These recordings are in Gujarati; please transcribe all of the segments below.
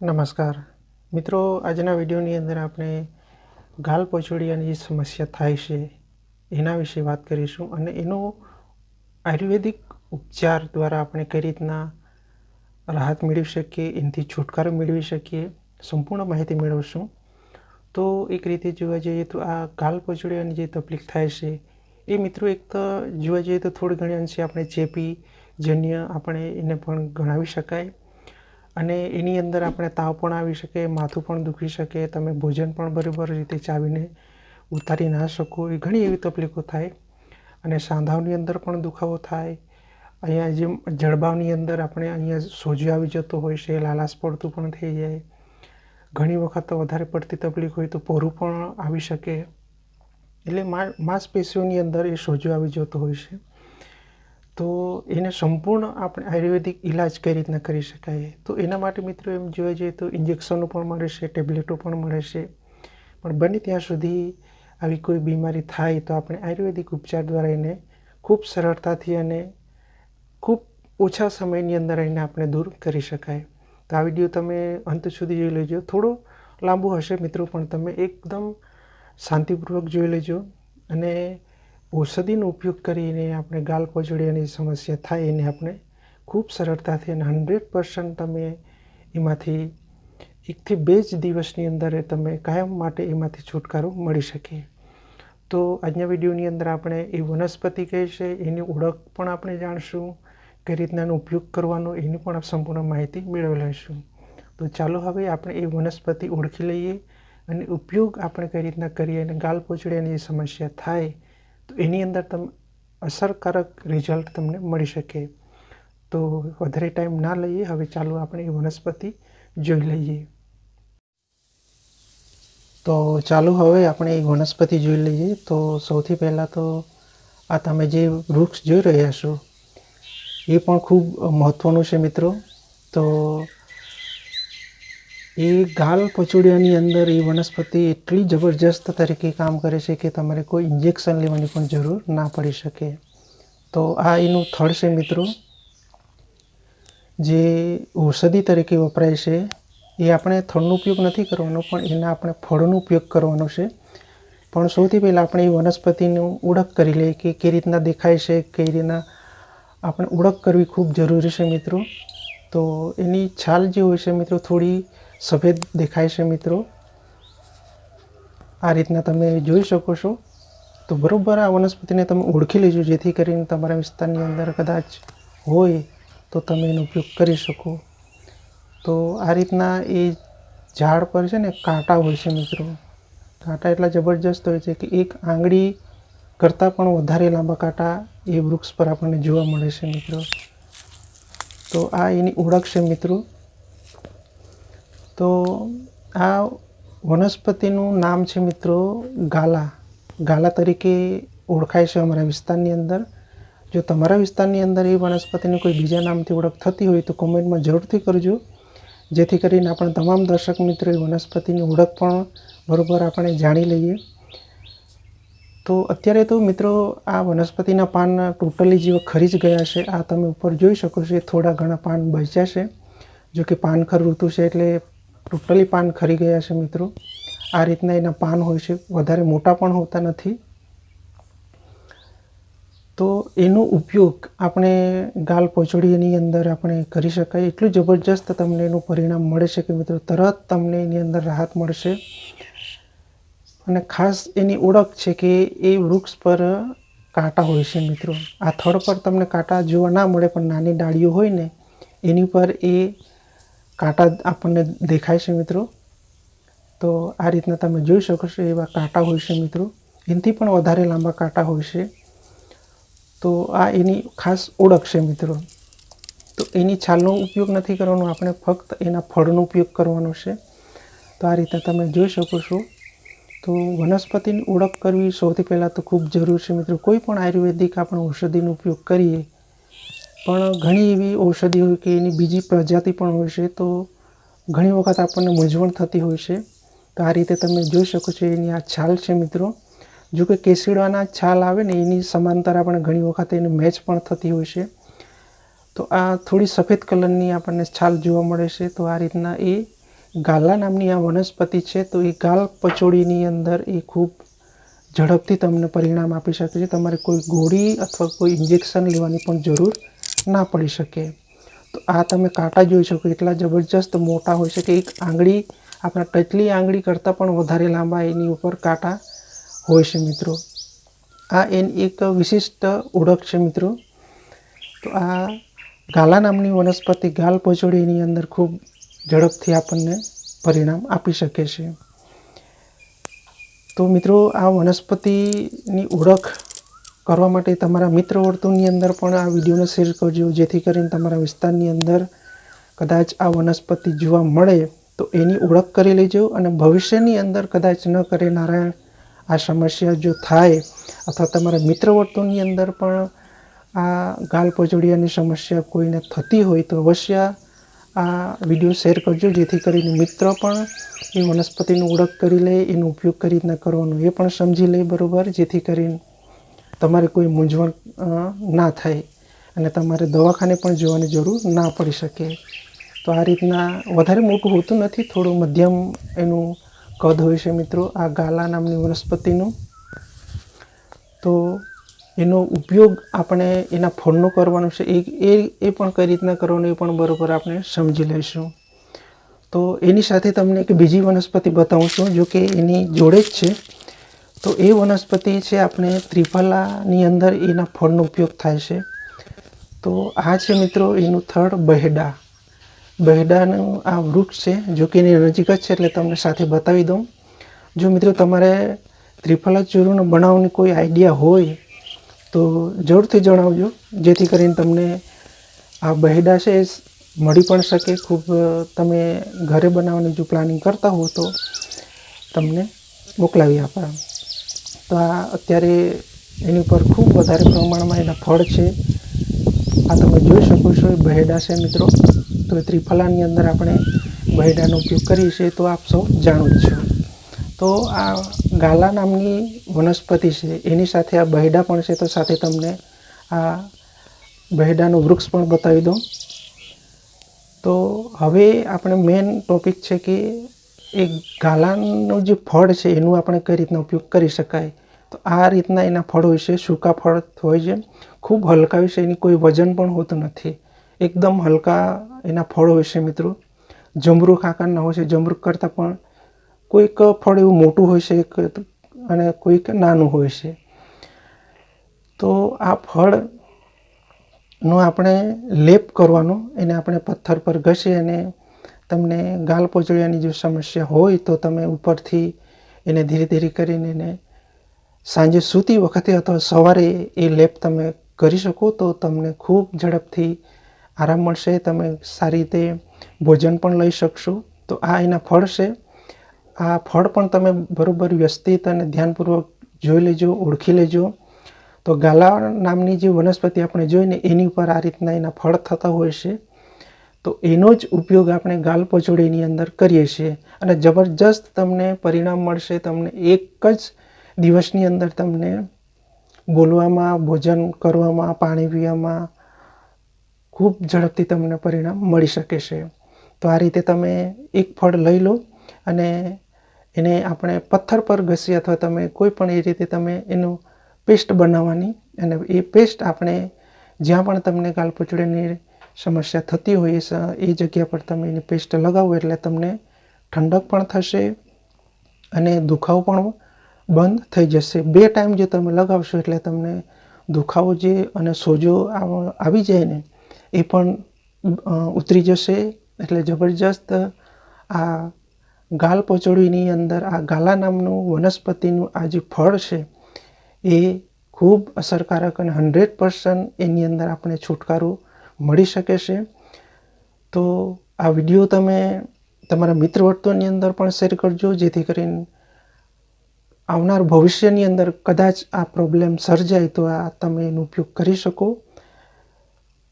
નમસ્કાર. મિત્રો, આજના વિડીયોની અંદર આપણે ગાલ પચોડિયાની જે સમસ્યા થાય છે, એના વિશે વાત કરીશું અને એનો આયુર્વેદિક ઉપચાર દ્વારા આપણે કઈ રીતના રાહત મેળવી શકીએ, એનાથી છુટકારો મેળવી શકીએ, સંપૂર્ણ માહિતી મેળવશું. તો એક રીતે જોવા જઈએ તો આ ગાલ પચોડિયાની જે તકલીફ થાય છે, એ મિત્રો એક તો જોવા જઈએ તો થોડી ઘણી અંશે આપણે ચેપી જન્ય આપણે એને પણ ગણાવી શકાય. અને એની અંદર આપણે તાવ પણ આવી શકે, માથું પણ દુખી શકે, તમે ભોજન પણ બરાબર રીતે ચાવીને ઉતારી ના શકો, એ ઘણી એવી તકલીફો થાય. અને સાંધાઓની અંદર પણ દુખાવો થાય. અહીંયા જે જળબાવની અંદર આપણે અહીંયા સોજો આવી જતો હોય છે, લાલાશ પડતું પણ થઈ જાય. ઘણી વખત વધારે પડતી તકલીફ હોય તો પોરું પણ આવી શકે. એટલે માંસપેશીઓની અંદર એ સોજો આવી જતો હોય છે. તો એને સંપૂર્ણ આપણે આયુર્વેદિક ઇલાજ કઈ રીતના કરી શકાય? તો એના માટે મિત્રો એમ જોવા જઈએ તો ઇન્જેક્શનો પણ મળે છે ટેબ્લેટો પણ મળે છે. પણ બને ત્યાં સુધી આવી કોઈ બીમારી થાય તો આપણે આયુર્વેદિક ઉપચાર દ્વારા એને ખૂબ સરળતાથી અને ખૂબ ઓછા સમયની અંદર એને આપણે દૂર કરી શકાય. તો આ વીડિયો તમે અંત સુધી જોઈ લેજો. થોડો લાંબો હશે મિત્રો, પણ તમે એકદમ શાંતિપૂર્વક જોઈ લેજો અને ઔષધિનો ઉપયોગ કરીને આપણે ગાલ પચોડિયાની સમસ્યા થાય એને આપણે ખૂબ સરળતાથી અને હંડ્રેડ પર્સન્ટ તમે એમાંથી એકથી બે જ દિવસની અંદર તમે કાયમ માટે એમાંથી છુટકારો મળી શકે. તો આજના વિડીયોની અંદર આપણે એ વનસ્પતિ કઈ છે, એની ઓળખ પણ આપણે જાણશું, કઈ રીતના એનો ઉપયોગ કરવાનો એની પણ સંપૂર્ણ માહિતી મેળવી લઈશું તો ચાલો હવે આપણે એ વનસ્પતિ ઓળખી લઈએ અને ઉપયોગ આપણે કઈ રીતના કરીએ અને ગાલ પચોડિયાની સમસ્યા થાય તો એની અંદર તમે અસરકારક રિઝલ્ટ તમને મળી શકે. તો વધારે ટાઈમ ના લઈએ, હવે ચાલો આપણે એ વનસ્પતિ જોઈ લઈએ. તો ચાલો હવે આપણે એ વનસ્પતિ જોઈ લઈએ. તો સૌથી પહેલાં તો આ તમે જે વૃક્ષ જોઈ રહ્યા છો, એ પણ ખૂબ મહત્ત્વનું છે મિત્રો. તો એ ગાલ પચોડિયાની અંદર એ વનસ્પતિ એટલી જબરજસ્ત તરીકે કામ કરે છે કે તમારે કોઈ ઇન્જેક્શન લેવાની પણ જરૂર ના પડી શકે. તો આ એનું થળ છે મિત્રો. જે ઔષધિ તરીકે વપરાય છે, એ આપણે થડનો ઉપયોગ નથી કરવાનો, પણ એના આપણે ફળનો ઉપયોગ કરવાનો છે. પણ સૌથી પહેલાં આપણે એ વનસ્પતિનું ઓળખ કરી લઈએ કે કઈ રીતના દેખાય છે કઈ રીતના આપણે ઓળખ કરવી ખૂબ જરૂરી છે મિત્રો. તો એની છાલ જે હોય છે મિત્રો, થોડી સફેદ દેખાય છે મિત્રો. આ રીતના તમે જોઈ શકો છો. તો બરાબર આ વનસ્પતિને તમે ઓળખી લેજો, જેથી કરીને તમારા વિસ્તારની અંદર કદાચ હોય તો તમે એનો ઉપયોગ કરી શકો. તો આ રીતના એ ઝાડ પર છે ને કાંટા હોય છે મિત્રો. કાંટા એટલા જબરજસ્ત હોય છે કે એક આંગળી કરતાં પણ વધારે લાંબા કાંટા એ વૃક્ષ પર આપણને જોવા મળે છે મિત્રો. તો આ એની ઓળખ છે મિત્રો. તો આ વનસ્પતિનું નામ છે મિત્રો ગાલા. ગાલા તરીકે ઓળખાય છે અમારા વિસ્તારની અંદર. જો તમારા વિસ્તારની અંદર એ વનસ્પતિની કોઈ બીજા નામથી ઓળખ થતી હોય તો કોમેન્ટમાં જરૂરથી કરજો. જેથી કરીને આપણે તમામ દર્શક મિત્રો એ વનસ્પતિની ઓળખ પણ બરાબર આપણે જાણી લઈએ. તો અત્યારે તો મિત્રો આ વનસ્પતિના પાન ટોટલી જેવા ખરી જ ગયા છે, આ તમે ઉપર જોઈ શકો છો થોડા ઘણા પાન બચ્યા છે. જો કે પાનખર ઋતુ છે એટલે ટોટલી પાન ખરી ગયા છે મિત્રો. આ રીતના એના પાન હોય છે. વધારે મોટા પણ હોતા નથી. તો એનો ઉપયોગ આપણે ગાલ પોચડીની અંદર આપણે કરી શકાય. એટલું જબરજસ્ત તમને એનું પરિણામ મળે છે કે મિત્રો, તરત તમને એની અંદર રાહત મળશે. અને ખાસ એની ઓળખ છે કે એ વૃક્ષ પર કાંટા હોય છે મિત્રો. આ થડ પર તમને કાંટા જોવા ના મળે, પણ નાની ડાળીઓ હોય ને, એની પર એ કાંટા આપણને દેખાય છે મિત્રો. તો આ રીતના તમે જોઈ શકો છો એવા કાંટા હોય છે મિત્રો. એનાથી પણ વધારે લાંબા કાંટા હોય છે. તો આ એની ખાસ ઓળખ છે મિત્રો. તો એની છાલનો ઉપયોગ નથી કરવાનો, આપણે ફક્ત એના ફળનો ઉપયોગ કરવાનો છે. તો આ રીતે તમે જોઈ શકો છો. તો વનસ્પતિની ઓળખ કરવી સૌથી પહેલાં તો ખૂબ જરૂર છે મિત્રો. કોઈ પણ આયુર્વેદિક આપણે ઔષધિનો ઉપયોગ કરીએ પણ ઘણી એવી ઔષધિ હોય કે એની બીજી પ્રજાતિ પણ હોય છે, તો ઘણી વખત આપણને મૂંઝવણ થતી હોય છે. તો આ રીતે તમે જોઈ શકો છો એની આ છાલ છે મિત્રો. જો કે કેસુડાના છાલ આવે ને, એની સમાંતર આપણે ઘણી વખત એની મેચ પણ થતી હોય છે. તો આ થોડી સફેદ કલરની આપણને છાલ જોવા મળે છે. તો આ રીતના એ ગાલા નામની આ વનસ્પતિ છે, તો એ ગાલ પચોડીની અંદર એ ખૂબ ઝડપથી તમને પરિણામ આપી શકે છે. તમારે કોઈ ગોળી અથવા કોઈ ઇન્જેક્શન લેવાની પણ જરૂર ના પડી શકે. તો આ તમે કાંટા જોઈ શકો, એટલા જબરજસ્ત મોટા હોય છે કે એક આંગળી, આપણા ટચલી આંગળી કરતાં પણ વધારે લાંબા એની ઉપર કાંટા હોય છે મિત્રો. આ એની એક વિશિષ્ટ ઓળખ છે મિત્રો. તો આ ગાલા નામની વનસ્પતિ ગાલ પચોડીની અંદર ખૂબ ઝડપથી આપણને પરિણામ આપી શકે છે. તો મિત્રો, આ વનસ્પતિની ઓળખ કરવા માટે તમારા મિત્ર વર્તુળની અંદર પણ આ વિડીયોને શેર કરજો. જેથી કરીને તમારા વિસ્તારની અંદર કદાચ આ વનસ્પતિ જોવા મળે તો એની ઓળખ કરી લેજો અને ભવિષ્યની અંદર કદાચ ન કરે નારાયણ, આ સમસ્યા જો થાય અથવા તમારા મિત્ર વર્તુળની અંદર પણ આ ગાલ પચોડિયાની સમસ્યા કોઈને થતી હોય તો અવશ્ય આ વીડિયો શેર કરજો. જેથી કરીને મિત્ર પણ એ વનસ્પતિની ઓળખ કરી લે, એનો ઉપયોગ કઈ રીતના કરવાનો એ પણ સમજી લે બરાબર. જેથી કરીને તમારે કોઈ મૂંઝવણ ના થાય અને તમારે દવાખાને પણ જવાની જરૂર ના પડી શકે. તો આ રીતના વધારે મોટું હોતું નથી, થોડું મધ્યમ એનું કદ હોય છે મિત્રો, આ ગાલા નામની વનસ્પતિનું. તો એનો ઉપયોગ આપણે એના ફળનો કરવાનો છે, એ એ એ પણ કઈ રીતના કરવાનો એ પણ બરાબર આપણે સમજી લઈશું. તો એની સાથે તમને એક બીજી વનસ્પતિ બતાવું છું, જો કે એની જોડે જ છે. તો એ વનસ્પતિ છે આપણે ત્રિફલાની અંદર એના ફળનો ઉપયોગ થાય છે. તો આ છે મિત્રો એનું થડ બહેડા. બહેડાનું આ વૃક્ષ છે, જો કે એની નજીક જ છે એટલે તમને સાથે બતાવી દઉં. જો મિત્રો તમારે ત્રિફલા ચૂર્ણ બનાવવાની કોઈ આઈડિયા હોય, તો જરૂરથી જણાવજો, જેથી કરીને તમને આ બહેડા છે એ મળી પણ શકે. ખૂબ તમે ઘરે બનાવવાની જો પ્લાનિંગ કરતા હો તો તમને મોકલાવી આપા. તો આ અત્યારે એની ઉપર ખૂબ વધારે પ્રમાણમાં એના ફળ છે. આ તમે જોઈ શકો છો એ બહેડા છે મિત્રો. તો એ ત્રિફલાની અંદર આપણે બહેડાનો ઉપયોગ કરીએ છીએ તો આપ સૌ જાણો જ છો. તો આ ગાલા નામની વનસ્પતિ છે, એની સાથે આ બહેડા પણ છે તો સાથે તમને આ બહેડાનું વૃક્ષ પણ બતાવી દઉં. તો હવે આપણે મેઇન ટોપિક છે કે એ ગાલાનું જે ફળ છે, એનું આપણે કઈ રીતના ઉપયોગ કરી શકાય? તો આ રીતના એના ફળ હોય છે, સૂકા ફળ હોય છે. ખૂબ હલકા હોય છે એની કોઈ વજન પણ હોતું નથી. એકદમ હલકા એના ફળ હોય છે મિત્રો. જમરૂખ આકારના હોય છે, જમરૂખ કરતાં પણ કોઈક ફળ એવું મોટું હોય છે અને કોઈક નાનું હોય છે. તો આ ફળનો આપણે લેપ કરવાનો, એને આપણે પથ્થર પર ઘસી અને તમને ગાલ પોચળિયાની જો સમસ્યા હોય તો તમે ઉપરથી એને ધીરે ધીરે કરીને એને સાંજે સૂતી વખતે અથવા સવારે એ લેપ તમે કરી શકો તો તમને ખૂબ ઝડપથી આરામ મળશે. તમે સારી રીતે ભોજન પણ લઈ શકશો. તો આ એના ફળ છે. આ ફળ પણ તમે બરાબર વ્યવસ્થિત અને ધ્યાનપૂર્વક જોઈ લેજો, ઓળખી લેજો. તો ગાલા નામની જે વનસ્પતિ આપણે જોઈને એની ઉપર આ રીતના એના ફળ થતા હોય છે. તો એનો જ ઉપયોગ આપણે ગાલ પચોડીની અંદર કરીએ છીએ અને જબરજસ્ત તમને પરિણામ મળશે તમને એક જ દિવસની અંદર તમને બોલવામાં, ભોજન કરવામાં, પાણી પીવામાં ખૂબ ઝડપથી તમને પરિણામ મળી શકે છે. તો આ રીતે તમે એક ફળ લઈ લો અને એને આપણે પથ્થર પર ઘસી અથવા તમે કોઈ પણ એ રીતે તમે એનું પેસ્ટ બનાવવાની અને એ પેસ્ટ આપણે જ્યાં પણ તમને ગાલપચોડીની સમસ્યા થતી હોય એ જગ્યા પર તમે એની પેસ્ટ લગાવો એટલે તમને ઠંડક પણ થશે અને દુખાવો પણ બંધ થઈ જશે. બે ટાઈમ જે તમે લગાવશો એટલે તમને દુખાવો જે અને સોજો આવી જાય ને, એ પણ ઉતરી જશે. એટલે જબરજસ્ત આ ગાલ પચોડીની અંદર આ ગાલા નામનું વનસ્પતિનું આ જે ફળ છે, એ ખૂબ અસરકારક અને હંડ્રેડ પર્સન્ટ એની અંદર આપણે છુટકારો મળી શકે છે. તો આ વીડિયો તમે તમારા મિત્ર વર્તુળની અંદર પણ શેર કરજો, જેથી કરીને આવનાર ભવિષ્યની અંદર કદાચ આ પ્રોબ્લેમ સર્જાય તો આ તમે એનો ઉપયોગ કરી શકો.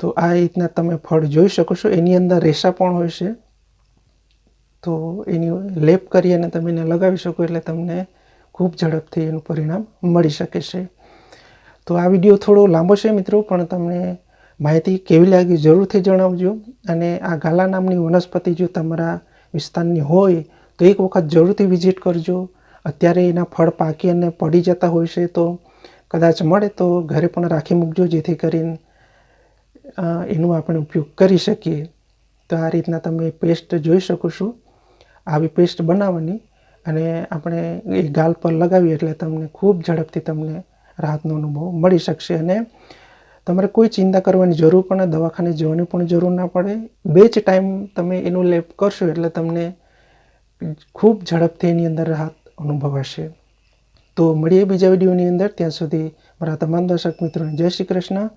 તો આ રીતના તમે ફળ જોઈ શકો છો. એની અંદર રેસા પણ હોય છે. તો એની લેપ કરી અને તમે એને લગાવી શકો એટલે તમને ખૂબ ઝડપથી એનું પરિણામ મળી શકે છે. તો આ વીડિયો થોડો લાંબો છે મિત્રો, પણ તમને માહિતી કેવી લાગી જરૂરથી જણાવજો. અને આ ગાલા નામની વનસ્પતિ જો તમારા વિસ્તારની હોય તો એક વખત જરૂરથી વિઝિટ કરજો. અત્યારે એના ફળ પાકી અને પડી જતા હોય છે તો કદાચ મળે તો ઘરે પણ રાખી મૂકજો, જેથી કરીને એનો આપણે ઉપયોગ કરી શકીએ. તો આ રીતના તમે પેસ્ટ જોઈ શકો છો. આવી પેસ્ટ બનાવવાની અને આપણે એ ગાલ પર લગાવીએ એટલે તમને ખૂબ ઝડપથી તમને રાહતનો અનુભવ મળી શકશે અને તમારે કોઈ ચિંતા કરવાની જરૂર પણ દવાખાને જવાની પણ જરૂર ના પડે. બે જ ટાઈમ તમે એનું લેપ કરશો એટલે તમને ખૂબ ઝડપથી એની અંદર રાહત અનુભવાશે. તો મળીએ બીજા વિડીયોની અંદર. ત્યાં સુધી મારા તમામ દર્શક મિત્રોને જય શ્રી કૃષ્ણ.